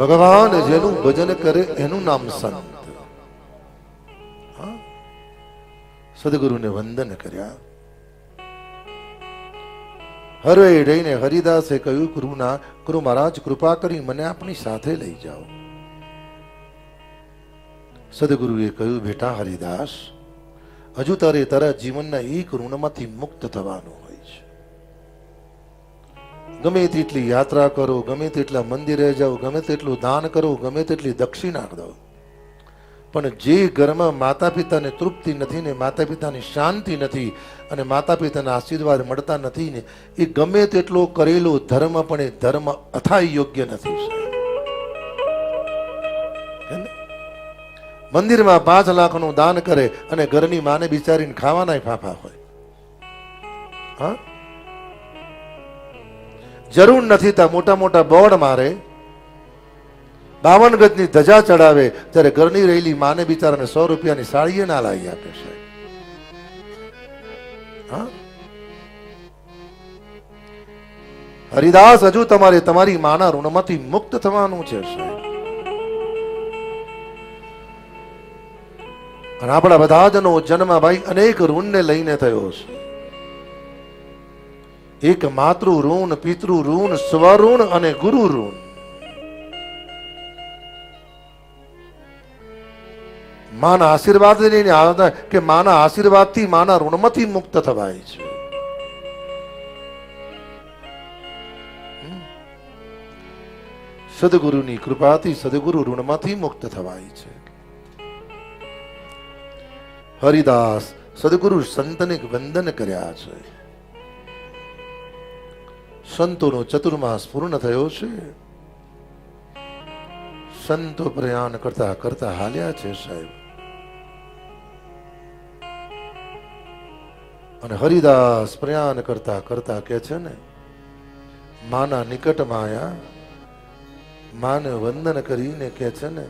ભગવાન જેનું ભજન કરે એનું નામ સંત. સદગુરુને વંદન કર્યા. હરે રહીને હરિદાસે કહ્યું ગુરુના ગુરુ મહારાજ, કૃપા કરી મને આપની સાથે લઈ જાઓ. સદગુરુએ કહ્યું, બેટા હરિદાસ, હજુ તારે તારા જીવનના એક ઋણમાંથી મુક્ત થવાનું ગમે તેટલી યાત્રા કરો, ગમે તેટલા મંદિરે જાઓ, ગમે તેટલું દાન કરો, ગમે તેટલી દક્ષિણા દો. પણ જે ઘરમાં માતા પિતાને તૃપ્તિ નથી ને માતા પિતાની શાંતિ નથી અને માતા પિતાના આશીર્વાદ મળતા નથી ને, એ ગમે તેટલો કરેલો ધર્મ પણ એ ધર્મ અથાય યોગ્ય નથી? મંદિરમાં પાંચ લાખનું દાન કરે અને ઘરની માને બિચારીને ખાવાના ફાફા હોય. હા? જરૂર નથી ત્યાં મોટા મોટા બોર્ડ મારે. બાવન ગજની ધજા ચડાવે, ત્યારે ઘરની રહેલી માને બિચારાને સો રૂપિયાની સાડીએ ના લાવી આપે છે. હરિદાસ, હજુ તમારે તમારી માના ઋણમાંથી મુક્ત થવાનું છે અને આપણા બધા જનો જન્મ ભાઈ અનેક ઋણને લઈને થયો છે. એક માતૃ ઋણ, પિતૃ ઋણ, સ્વઋણ અને ગુરુ ઋણ. માના આશીર્વાદ કે માના આશીર્વાદથી માના ઋણમાંથી મુક્ત થવાય છે. સદગુરુની કૃપાથી સદગુરુ ઋણમાંથી મુક્ત થવાય છે. હરિદાસ, સદગુરુ સંતને વંદન કર્યા છે. સંતોનો ચતુર્માસ પૂર્ણ થયો છે. સંતો પ્રયાણ કરતા કરતા હાલ્યા છે સાહેબ. અને હરિદાસ પ્રયાણ કરતા કરતા કે છે ને, માના નિકટમાં આયા, માને વંદન કરીને કે છે ને